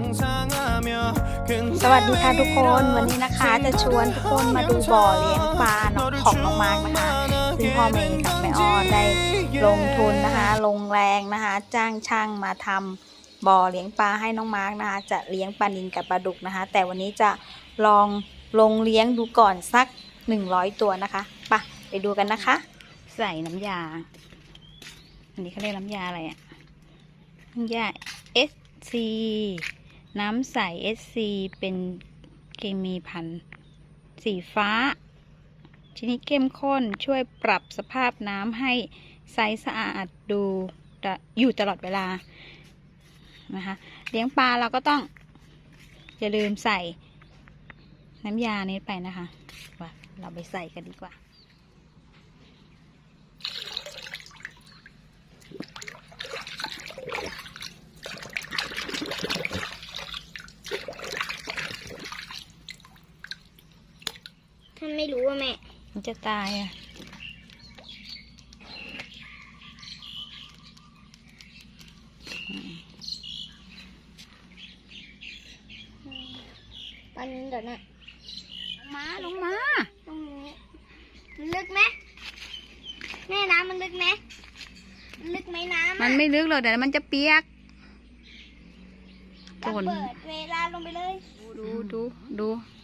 สวัสดีค่ะทุกคนวันนี้นะคะจะชวนทุกคนมาดูบ่อเลี้ยงปลาของน้องมาร์กนะคะซึ่งพ่อเมย์กับแม่อ้อได้ลงทุนนะคะ ลงแรงนะคะ จ้างช่างมาทำบ่อเลี้ยงปลาให้น้องมาร์กนะคะ จะเลี้ยงปลานิลกับปลาดุกนะคะ แต่วันนี้จะลองลงเลี้ยงดูก่อนสัก 100 ตัวนะคะไปะไปดูกันนะคะ ใส่น้ำยา อันนี้เขาเรียกน้ำยาอะไรอะน้ำยา SC น้ำใส SC เป็นเคมีพันธุ์สีฟ้า ชนิดเข้มข้นช่วยปรับสภาพน้ำให้ใสสะอาดดูตะอยู่ตลอดเวลานะคะเลี้ยงปลาเราก็ต้องอย่าลืมใส่น้ำยานี้ไปนะคะว่าเราไปใส่กันดีกว่า ท่านไม่รู้ว่าแม่ มันจะตายอะ ตอนนี้เดี๋ยวนะมาลงมาตรงนี้มันลึกไหมแม่น้ำมันลึกไหมมันลึกไหมน้ำอะมันไม่ลึกหรอกแต่มันจะเปียกจะฝนเปิดเวลาลงไปเลย ดูดูดูอื้อหือ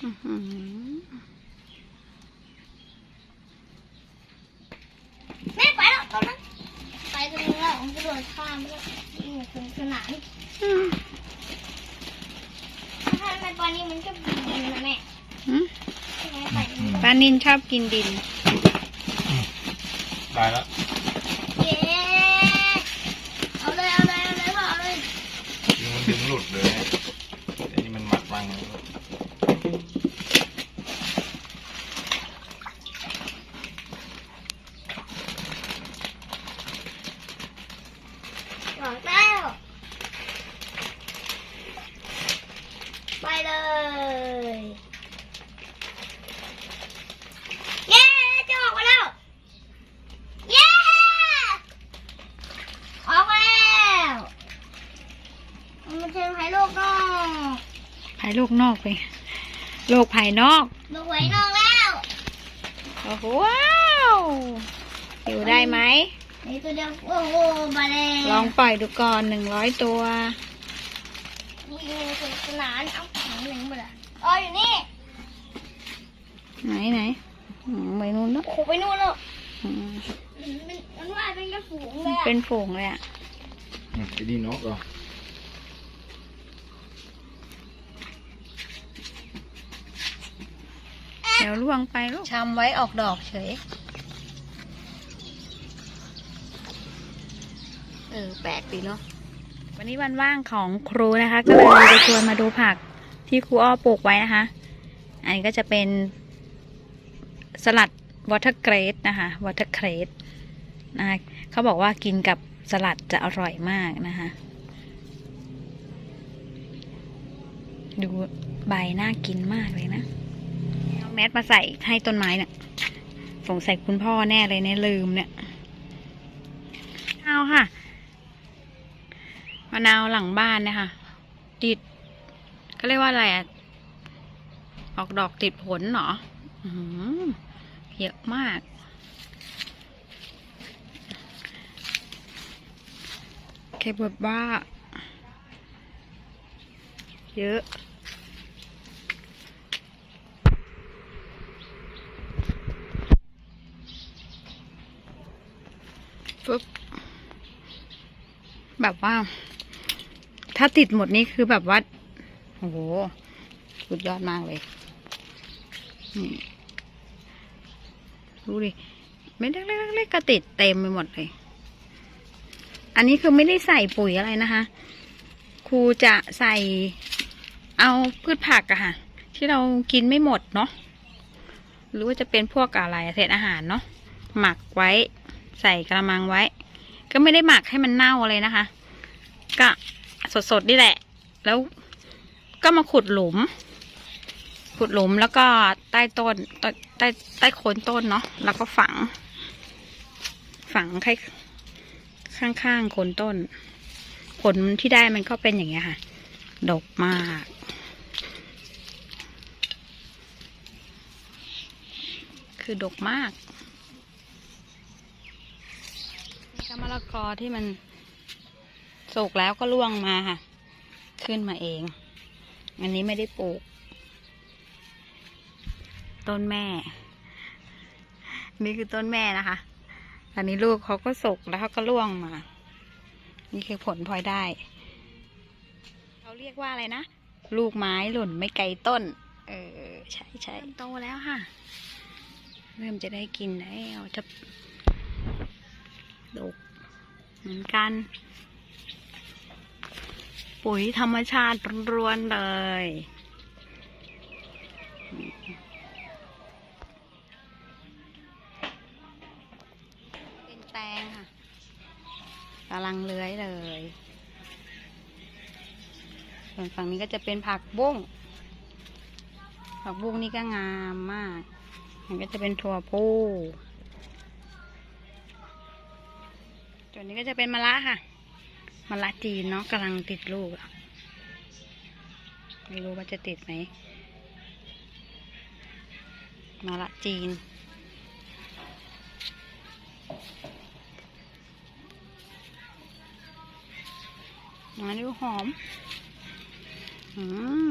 แม่ไปแล้วตอนนั้นไปตรงนี้แล้วผมกระโดดข้ามไปแล้วนี่สนุกสนานอืมถ้าในตอนนี้มันก็บินนะแม่อืมใช่ไหมไปตรงนี้ปลานินชอบกินดินได้แล้วเย้เอาเลยเอาเลยเอาเลยพ่อเอาเลยดึงมันดึงหลุดเลยไอ้นี่มันมัดมัง บอกแล้ว ไปเลยเย้จะออกมาแล้วเย้ออกมาแล้วมันเป็นภายโลกนอกภายโลกนอกไป โลกภายนอกโลกไว้นอกแล้วโอ้โหว้าวอยู่ได้ไหมนี่ตัวเดียวโอ้โหมาแล้วลองปล่อยดูก่อนหนึ่งร้อยตัว นี่สนุกสนานเอาหนังหนึ่งหมดอะอ๋ออยู่นี่ไหนไหนอืมไปนู่นแล้วโอ้โหไปนู่นแล้วอืมมันมันว่ายเป็นกระฝูงเลยอะเป็นฝูงเลยอะไอ้ดีนกเหรอเดี๋ยวล่วงไปลูกชำไว้ออกดอกเฉย เออแปลกดีเนาะ วันนี้วันว่างของครูนะคะ ก็เลยจะชวนมาดูผักที่ครูอ้อปลูกไว้นะคะ อันนี้ก็จะเป็นสลัดวอเตอร์เกรดนะคะวอเตอร์เกรดนะคะเขาบอกว่ากินกับสลัดจะอร่อยมากนะคะ ดูใบน่ากินมากเลยนะเอาแมสมาใส่ให้ต้นไม้เนี่ยสงสัยคุณพ่อแน่เลยเนี่ยลืมเนี่ยเอาค่ะ มะนาวหลังบ้านเนี่ยค่ะติดก็เรียกว่าอะไรอะออกดอกติดผลเหรออเยอะมากเคเบิร์บ้าเยอะปุ๊บแบบว่า ถ้าติดหมดนี่คือแบบว่าโอ้โหสุดยอดมากเลยนี่ดูดิไม่เล็กๆเล็กๆก็ติดเต็มไปหมดเลย อันนี้คือไม่ได้ใส่ปุ๋ยอะไรนะคะ ครูจะใส่เอาพืชผักอะค่ะ ที่เรากินไม่หมดเนาะหรือว่าจะเป็นพวกอะไรเศษอาหารเนาะหมักไว้ ใส่กระมังไว้ ก็ไม่ได้หมักให้มันเน่าเลยนะคะก็ สดๆนี่แหละ แล้วก็มาขุดหลุม ขุดหลุมแล้วก็ใต้ต้นใต้ใต้ใต้โคนต้นเนาะแล้วก็ฝัง ฝังใครข้างๆโคนต้น ผลที่ได้มันก็เป็นอย่างเงี้ยค่ะ ดกมากคือดกมากมีก็มะละกอที่มัน สุกแล้วก็ร่วงมาค่ะ ขึ้นมาเอง อันนี้ไม่ได้ปลูก ต้นแม่ นี่คือต้นแม่นะคะ อันนี้ลูกเขาก็สุกแล้วเขาก็ร่วงมา นี่คือผลพลอยได้ เขาเรียกว่าอะไรนะ ลูกไม้หล่นไม่ไกลต้น เออ ใช่ใช่โตแล้วค่ะ เริ่มจะได้กินแล้วจะดกเหมือนกัน ปุ๋ยธรรมชาติล้วนๆเลย เป็นแตงค่ะกำลังเลื้อยเลย ส่วนฝั่งนี้ก็จะเป็นผักบุ้ง ผักบุ้งนี่ก็งามมาก มันก็จะเป็นถั่วพูส่วนนี้ก็จะเป็นมะระค่ะ มะระจีนเนาะกำลังติดลูกอะไม่รู้ว่าจะติดไหมมะระจีน มาดูหอม อืม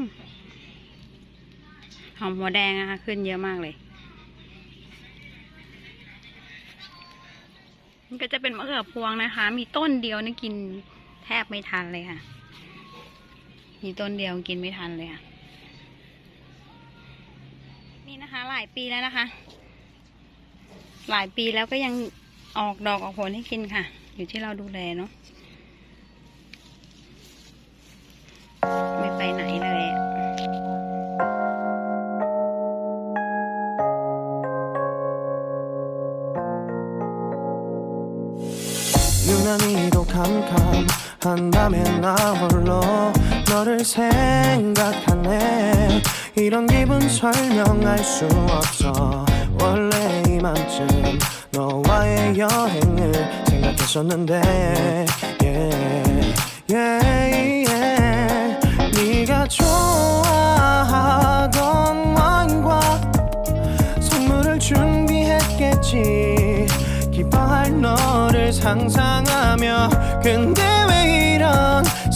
หอมหัวแดงนะคะขึ้นเยอะมากเลยมันก็จะเป็นมะเขือพวงนะคะ มีต้นเดียวนี่กิน แทบไม่ทันเลยค่ะ มีต้นเดียวกินไม่ทันเลยค่ะ นี่นะคะ หลายปีแล้วนะคะ หลายปีแล้วก็ยังออกดอกออกผลให้กินค่ะ อยู่ที่เราดูแลเนาะไม่ไปไหนเลยยูน่ามีにกคำคำ 한다면 나 홀로 너를 생각하네. 이런 기분 설명할 수 없어. 원래 이맘쯤 너와의 여행을 생각했었는데 yeah, yeah, yeah. 네가 좋아하던 와인과 선물을 준비했겠지. 기뻐할 너를 상상하며 근데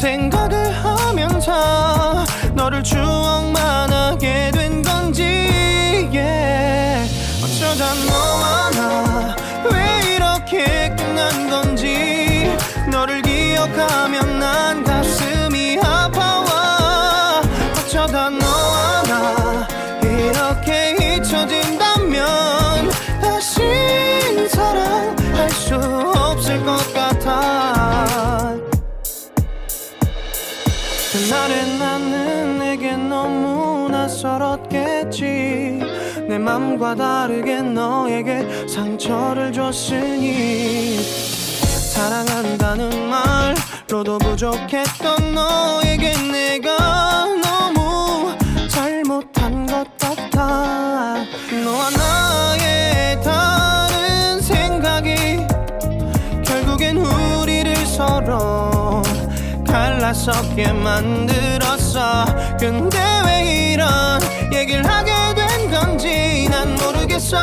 생각을 하면서 너를 추억 맘과 다르게 너에게 상처를 줬으니 사랑한다는 말로도 부족했던 너에게 내가 너무 잘못한 것 같아. 너와 나의 다른 생각이 결국엔 우리를 서로 갈라서게 만들었어. 근데 왜 이런 얘기를 하게 된 건지 난 모르겠어